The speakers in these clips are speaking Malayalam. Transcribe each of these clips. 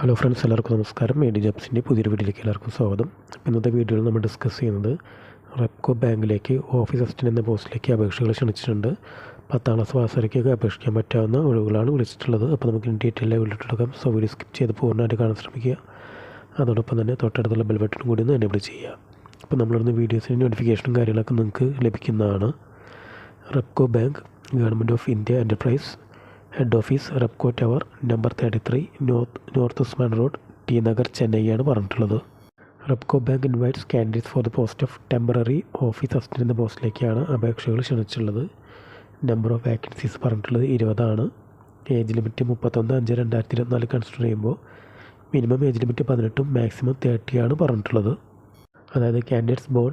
ഹലോ ഫ്രണ്ട്സ് എല്ലാവർക്കും നമസ്കാരം. എ ഡി ജോബ്സിന്റെ പുതിയൊരു വീഡിയോയിലേക്ക് എല്ലാവർക്കും സ്വാഗതം. ഇന്നത്തെ വീഡിയോയിൽ നമ്മൾ ഡിസ്കസ് ചെയ്യുന്നത് റെപ്കോ ബാങ്കിലേക്ക് ഓഫീസ് അസിസ്റ്റന്റ് എന്ന പോസ്റ്റിലേക്ക് അപേക്ഷകൾ ക്ഷണിച്ചിട്ടുണ്ട്. പത്താം ക്ലാസ് പാസ്സായിരിക്കൊക്കെ അപേക്ഷിക്കാൻ പറ്റാവുന്ന ഒഴിവുകളാണ് വിളിച്ചിട്ടുള്ളത്. അപ്പോൾ നമുക്ക് ഡീറ്റെയിൽ വീട്ടിലെടുക്കാം സോ വീഡിയോ സ്കിപ്പ് ചെയ്ത് പൂർണമായിട്ട് കാണാൻ ശ്രമിക്കുക. അതോടൊപ്പം തന്നെ തൊട്ടടുത്തുള്ള ബെൽ ബട്ടൺ കൂടി ഒന്ന് എനേബിൾ ചെയ്യുക. അപ്പോൾ നമ്മളിടുന്ന വീഡിയോസിന്റെ നോട്ടിഫിക്കേഷനും കാര്യങ്ങളൊക്കെ നിങ്ങൾക്ക് ലഭിക്കുന്നതാണ്. Repco bank government of India enterprise head office Repco tower number thirty three north north Usman road T Nagar ചെന്നൈയാണ് പറഞ്ഞിട്ടുള്ളത്. Repco bank invites candidates for the post of temporary office assistant എന്ന പോസ്റ്റിലേക്കാണ് അപേക്ഷകൾ ക്ഷണിച്ചുള്ളത് നമ്പർ ഓഫ് വാക്കൻസീസ് പറഞ്ഞിട്ടുള്ളത് ഇരുപതാണ്. ഏജ് ലിമിറ്റ് മുപ്പത്തൊന്ന് അഞ്ച് രണ്ടായിരത്തി ഇരുപത്തിനാല് കൺസിഡർ ചെയ്യുമ്പോൾ മിനിമം ഏജ് ലിമിറ്റ് പതിനെട്ടും മാക്സിമം തേർട്ടിയാണ് പറഞ്ഞിട്ടുള്ളത്. അതായത് കാൻഡിഡേറ്റ്സ് ബോൺ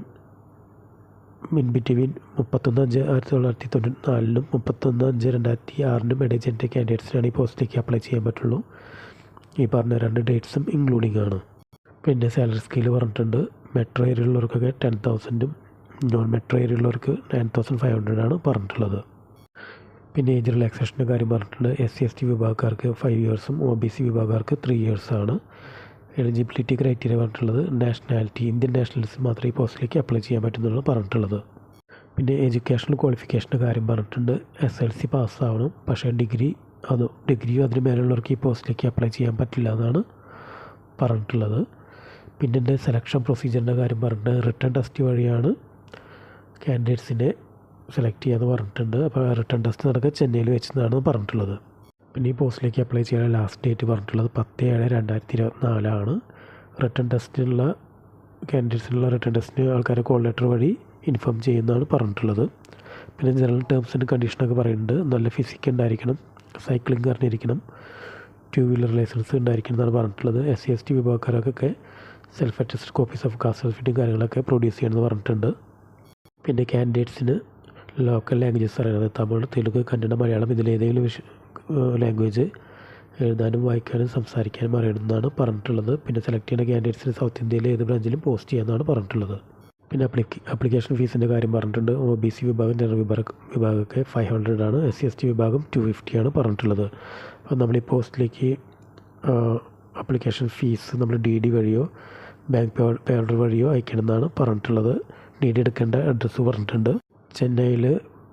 മിൻ ബിറ്റ്വീൻ മുപ്പത്തൊന്ന് അഞ്ച് ആയിരത്തി തൊള്ളായിരത്തി തൊണ്ണൂറ്റി നാലിനും മുപ്പത്തൊന്ന് അഞ്ച് രണ്ടായിരത്തി ആറിനും ഇടയിൽ ജനിച്ച കാൻഡിഡേറ്റ്സിനാണ് ഈ പോസ്റ്റിലേക്ക് അപ്ലൈ ചെയ്യാൻ പറ്റുള്ളൂ. ഈ പറഞ്ഞ രണ്ട് ഡേറ്റ്സും ഇൻക്ലൂഡിംഗ് ആണ്. പിന്നെ സാലറി സ്കെയിൽ പറഞ്ഞിട്ടുണ്ട്. മെട്രോ ഏരിയയിലുള്ളവർക്കൊക്കെ ടെൻ തൗസൻഡും നോൺ മെട്രോ ഏരിയയിലുള്ളവർക്ക് നയൻ തൗസൻഡ് ഫൈവ് ഹൺഡ്രഡ് ആണ് പറഞ്ഞിട്ടുള്ളത്. പിന്നെ ഏജ് റിലാക്സേഷന്റെ കാര്യം പറഞ്ഞിട്ടുണ്ട്. എസ് സി എസ് ടി വിഭാഗക്കാർക്ക് ഫൈവ് ഇയേഴ്സും ഒ ബി സി വിഭാഗക്കാർക്ക് ത്രീ ഇയേഴ്സാണ് എലിജിബിലിറ്റി ക്രൈറ്റീരിയ പറഞ്ഞിട്ടുള്ളത് നാഷണാലിറ്റി ഇന്ത്യൻ നാഷണൽസ് മാത്രമേ ഈ പോസ്റ്റിലേക്ക് അപ്ലൈ ചെയ്യാൻ പറ്റുന്നുള്ളൂ പറഞ്ഞിട്ടുള്ളത്. പിന്നെ എഡ്യൂക്കേഷണൽ ക്വാളിഫിക്കേഷന്റെ കാര്യം പറഞ്ഞിട്ടുണ്ട്. എസ് എൽ സി പാസ്സാവണം പക്ഷേ ഡിഗ്രി അത് ഡിഗ്രിയോ അതിന് മേലുള്ളവർക്ക് ഈ പോസ്റ്റിലേക്ക് അപ്ലൈ ചെയ്യാൻ പറ്റില്ല എന്നാണ് പറഞ്ഞിട്ടുള്ളത്. പിന്നെ എന്റെ സെലക്ഷൻ പ്രൊസീജിയറിന്റെ കാര്യം പറഞ്ഞിട്ടുണ്ട്. റിട്ടേൺ ടെസ്റ്റ് വഴിയാണ് കാൻഡിഡേറ്റ്സിനെ സെലക്ട് ചെയ്യാമെന്ന് പറഞ്ഞിട്ടുണ്ട്. അപ്പോൾ റിട്ടേൺ ടെസ്റ്റ് നടക്കുക ചെന്നൈയിൽ വെച്ചെന്നാണ് പറഞ്ഞിട്ടുള്ളത്. പിന്നെ ഈ പോസ്റ്റിലേക്ക് അപ്ലൈ ചെയ്യാൻ ലാസ്റ്റ് ഡേറ്റ് പറഞ്ഞിട്ടുള്ളത് പത്ത് ഏഴ് രണ്ടായിരത്തി ഇരുപത്തിനാലാണ് റിട്ടേൺ ടെസ്റ്റിനുള്ള കാൻഡിഡേറ്റ്സിനുള്ള റിട്ടേൺ ടെസ്റ്റിന് ആൾക്കാരെ കോൾ ലെറ്റർ വഴി ഇൻഫോം ചെയ്യുന്നതാണ് പറഞ്ഞിട്ടുള്ളത്. പിന്നെ ജനറൽ ടേംസ് ആൻഡ് കണ്ടീഷനൊക്കെ പറയുന്നുണ്ട്. നല്ല ഫിസിക്ക് ഉണ്ടായിരിക്കണം സൈക്ലിംഗ് അറിഞ്ഞിരിക്കണം ടു വീലർ ലൈസൻസ് ഉണ്ടായിരിക്കണം എന്നാണ് പറഞ്ഞിട്ടുള്ളത്. S C S T വിഭാഗക്കാർക്കൊക്കെ self attested copies of caste സർട്ടിഫിക്കറ്റും കാര്യങ്ങളൊക്കെ പ്രൊഡ്യൂസ് ചെയ്യണമെന്ന് പറഞ്ഞിട്ടുണ്ട്. പിന്നെ കാൻഡിഡേറ്റ്സിന് ലോക്കൽ ലാംഗ്വേജസ് അറിയണത് തമിഴ് തെലുങ്ക് കന്നഡ മലയാളം ഇതിലേതെങ്കിലും വിഷ ലാംഗ്വേജ് എഴുതാനും വായിക്കാനും സംസാരിക്കാനും അറിയണമെന്നാണ് പറഞ്ഞിട്ടുള്ളത്. പിന്നെ സെലക്ട് ചെയ്യുന്ന കാൻഡിഡേറ്റ്സിന് സൗത്ത് ഇന്ത്യയിലെ ഏത് ബ്രാഞ്ചിലും പോസ്റ്റ് ചെയ്യാമെന്നാണ് പറഞ്ഞിട്ടുള്ളത്. പിന്നെ അപ്ലിക്ക അപ്ലിക്കേഷൻ ഫീസിന്റെ കാര്യം പറഞ്ഞിട്ടുണ്ട്. ഒ ബി സി വിഭാഗം ജനറൽ വിഭാഗ വിഭാഗമൊക്കെ ഫൈവ് ഹൺഡ്രഡ് ആണ്. എസ് സി എസ് ടി വിഭാഗം ടു ഫിഫ്റ്റി ആണ് പറഞ്ഞിട്ടുള്ളത്. അപ്പോൾ നമ്മൾ ഈ പോസ്റ്റിലേക്ക് അപ്ലിക്കേഷൻ ഫീസ് നമ്മൾ ഡി ഡി വഴിയോ ബാങ്ക് പേ പേ ഓർഡർ വഴിയോ അയക്കണമെന്നാണ് പറഞ്ഞിട്ടുള്ളത്. ഡി ഡി എടുക്കേണ്ട അഡ്രസ്സ് പറഞ്ഞിട്ടുണ്ട്. ചെന്നൈയിൽ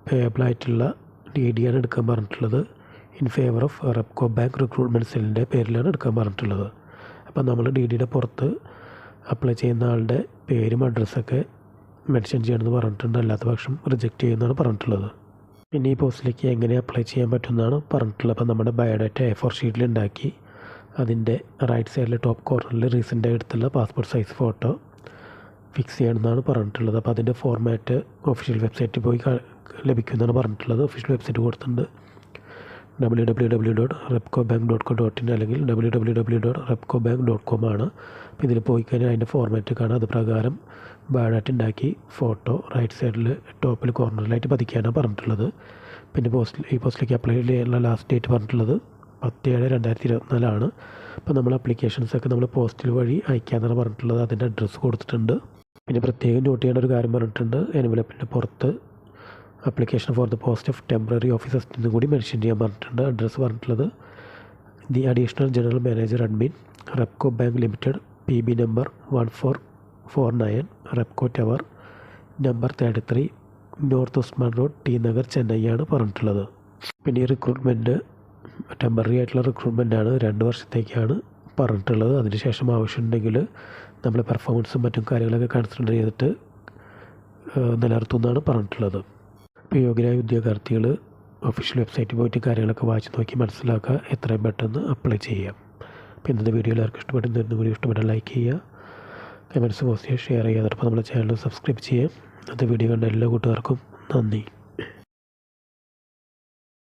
പേബിളായിട്ടുള്ള ഡി ഡി ആണ് എടുക്കാൻ പറഞ്ഞിട്ടുള്ളത്. In favour of Repco bank recruitment സെല്ലിന്റെ പേരിലാണ് എടുക്കാൻ പറഞ്ഞിട്ടുള്ളത്. അപ്പോൾ നമ്മൾ ഡി ഡിയുടെ പുറത്ത് അപ്ലൈ ചെയ്യുന്ന ആളുടെ പേരും അഡ്രസ്സൊക്കെ മെൻഷൻ ചെയ്യണമെന്ന് പറഞ്ഞിട്ടുണ്ട്. അല്ലാത്ത പക്ഷം റിജക്റ്റ് ചെയ്യുമെന്നാണ് പറഞ്ഞിട്ടുള്ളത്. പിന്നെ ഈ പോസ്റ്റിലേക്ക് എങ്ങനെ അപ്ലൈ ചെയ്യാൻ പറ്റുമെന്നാണ് പറഞ്ഞിട്ടുള്ളത്. അപ്പം നമ്മുടെ ബയോഡാറ്റ എ ഫോർ ഷീറ്റിൽ ഉണ്ടാക്കി അതിന്റെ റൈറ്റ് സൈഡിലെ ടോപ്പ് കോർണറിൽ റീസെന്റായി എടുത്തുള്ള പാസ്പോർട്ട് സൈസ് ഫോട്ടോ ഫിക്സ് ചെയ്യണമെന്നാണ് പറഞ്ഞിട്ടുള്ളത്. അപ്പോൾ അതിന്റെ ഫോർമാറ്റ് ഒഫീഷ്യൽ വെബ്സൈറ്റിൽ പോയി ലഭിക്കുമെന്നാണ് പറഞ്ഞിട്ടുള്ളത്. ഒഫീഷ്യൽ വെബ്സൈറ്റ് കൊടുത്തിട്ടുണ്ട്. W W W dot Repco bank dot com dot in അല്ലെങ്കിൽ W W W dot Repco bank dot com ആണ്. അപ്പോൾ ഇതിൽ പോയി കഴിഞ്ഞാൽ അതിന്റെ ഫോർമാറ്റ് കാണാം. അത് പ്രകാരം ബാഡായിട്ട് ഉണ്ടാക്കി ഫോട്ടോ റൈറ്റ് സൈഡിൽ ടോപ്പിൽ കോർണറിലായിട്ട് പതിക്കാനാണ് പറഞ്ഞിട്ടുള്ളത്. പിന്നെ പോസ്റ്റിൽ ഈ പോസ്റ്റിലേക്ക് അപ്ലൈ ചെയ്യാനുള്ള ലാസ്റ്റ് ഡേറ്റ് പറഞ്ഞിട്ടുള്ളത് പത്ത് ഏഴ് രണ്ടായിരത്തി ഇരുപത്തിനാലാണ് അപ്പോൾ നമ്മൾ അപ്ലിക്കേഷൻസൊക്കെ നമ്മൾ പോസ്റ്റിൽ വഴി അയക്കാമെന്നാണ് പറഞ്ഞിട്ടുള്ളത്. അതിന്റെ അഡ്രസ്സ് കൊടുത്തിട്ടുണ്ട്. പിന്നെ പ്രത്യേകം നോട്ട് ചെയ്യേണ്ട ഒരു കാര്യം പറഞ്ഞിട്ടുണ്ട്. എൻവലപ്പിന്റെ പുറത്ത് application for the post of temporary officers എന്നും കൂടി മെൻഷൻ ചെയ്യാൻ പറഞ്ഞിട്ടുണ്ട്. അഡ്രസ്സ് പറഞ്ഞിട്ടുള്ളത് the additional general manager admin Repco bank limited P B number one four four nine Repco tower number thirty three north Usman road T Nagar ചെന്നൈയാണ് പറഞ്ഞിട്ടുള്ളത്. പിന്നെ ഈ റിക്രൂട്ട്മെന്റ് ടെമ്പററി ആയിട്ടുള്ള റിക്രൂട്ട്മെന്റ് ആണ് രണ്ട് വർഷത്തേക്കാണ് പറഞ്ഞിട്ടുള്ളത്. അതിനുശേഷം ആവശ്യമുണ്ടെങ്കിൽ നമ്മൾ പെർഫോമൻസും മറ്റും കാര്യങ്ങളൊക്കെ കൺസിഡർ ചെയ്തിട്ട് നിലനിർത്തുമെന്നാണ് പറഞ്ഞിട്ടുള്ളത്. ഇപ്പോൾ യോഗ്യരായ ഉദ്യോഗാർത്ഥികൾ ഒഫീഷ്യൽ വെബ്സൈറ്റിൽ പോയിട്ട് കാര്യങ്ങളൊക്കെ വായിച്ച് നോക്കി മനസ്സിലാക്കുക. എത്രയും പെട്ടെന്ന് അപ്ലൈ ചെയ്യാം അപ്പോൾ ഇന്നത്തെ വീഡിയോ എല്ലാവർക്കും ഇഷ്ടപ്പെടുന്ന കൂടി ഇഷ്ടപ്പെട്ട ലൈക്ക് ചെയ്യുക. കമന്റ്സ് പോസ്റ്റ് ചെയ്യുക ഷെയർ ചെയ്യുക. അതോടൊപ്പം നമ്മുടെ ചാനൽ സബ്സ്ക്രൈബ് ചെയ്യുക. ഇന്നത്തെ വീഡിയോ കണ്ട എല്ലാ കൂട്ടുകാർക്കും നന്ദി.